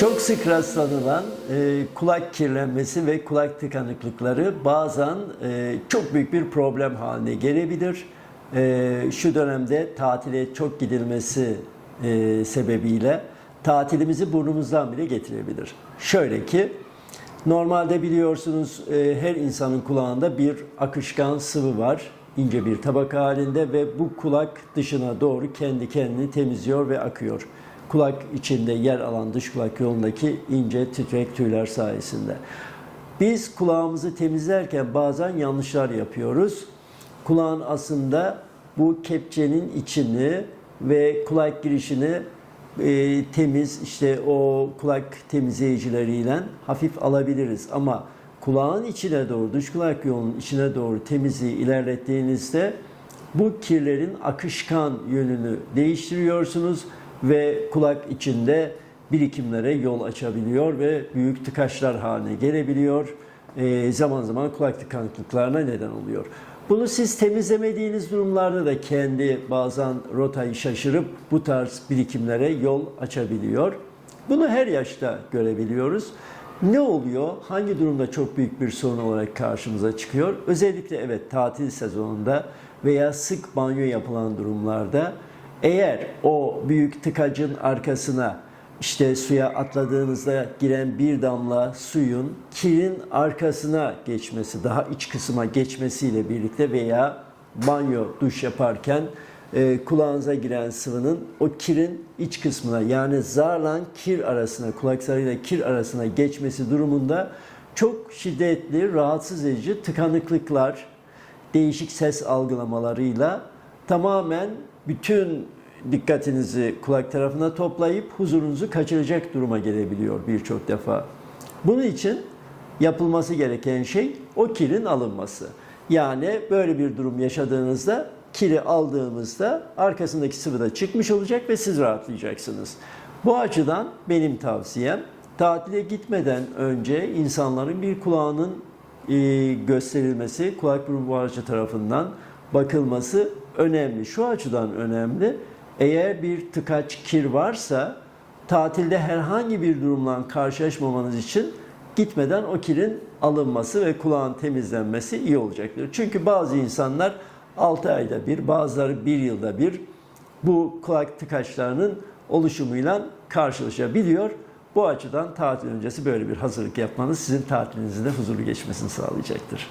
Çok sık rastlanılan e, kulak kirlenmesi ve kulak tıkanıklıkları bazen e, çok büyük bir problem haline gelebilir. E, şu dönemde tatile çok gidilmesi e, sebebiyle tatilimizi burnumuzdan bile getirebilir. Şöyle ki normalde biliyorsunuz e, her insanın kulağında bir akışkan sıvı var ince bir tabaka halinde ve bu kulak dışına doğru kendi kendini temizliyor ve akıyor kulak içinde yer alan dış kulak yolundaki ince titrek tüyler sayesinde. Biz kulağımızı temizlerken bazen yanlışlar yapıyoruz. Kulağın aslında bu kepçenin içini ve kulak girişini e, temiz işte o kulak temizleyicileriyle hafif alabiliriz ama kulağın içine doğru dış kulak yolunun içine doğru temizliği ilerlettiğinizde bu kirlerin akışkan yönünü değiştiriyorsunuz ve kulak içinde birikimlere yol açabiliyor ve büyük tıkaçlar haline gelebiliyor. Ee, zaman zaman kulak tıkanıklıklarına neden oluyor. Bunu siz temizlemediğiniz durumlarda da kendi bazen rotayı şaşırıp bu tarz birikimlere yol açabiliyor. Bunu her yaşta görebiliyoruz. Ne oluyor? Hangi durumda çok büyük bir sorun olarak karşımıza çıkıyor? Özellikle evet tatil sezonunda veya sık banyo yapılan durumlarda eğer o büyük tıkacın arkasına işte suya atladığınızda giren bir damla suyun kirin arkasına geçmesi, daha iç kısma geçmesiyle birlikte veya banyo, duş yaparken e, kulağınıza giren sıvının o kirin iç kısmına yani zarla kir arasına, kulak zarıyla kir arasına geçmesi durumunda çok şiddetli, rahatsız edici tıkanıklıklar, değişik ses algılamalarıyla tamamen bütün dikkatinizi kulak tarafına toplayıp huzurunuzu kaçıracak duruma gelebiliyor birçok defa. Bunun için yapılması gereken şey o kirin alınması. Yani böyle bir durum yaşadığınızda kiri aldığımızda arkasındaki sıvı da çıkmış olacak ve siz rahatlayacaksınız. Bu açıdan benim tavsiyem tatile gitmeden önce insanların bir kulağının e, gösterilmesi, kulak burun boğazcı tarafından bakılması önemli. Şu açıdan önemli. Eğer bir tıkaç kir varsa tatilde herhangi bir durumla karşılaşmamanız için gitmeden o kirin alınması ve kulağın temizlenmesi iyi olacaktır. Çünkü bazı insanlar 6 ayda bir, bazıları 1 yılda bir bu kulak tıkaçlarının oluşumuyla karşılaşabiliyor. Bu açıdan tatil öncesi böyle bir hazırlık yapmanız sizin tatilinizin de huzurlu geçmesini sağlayacaktır.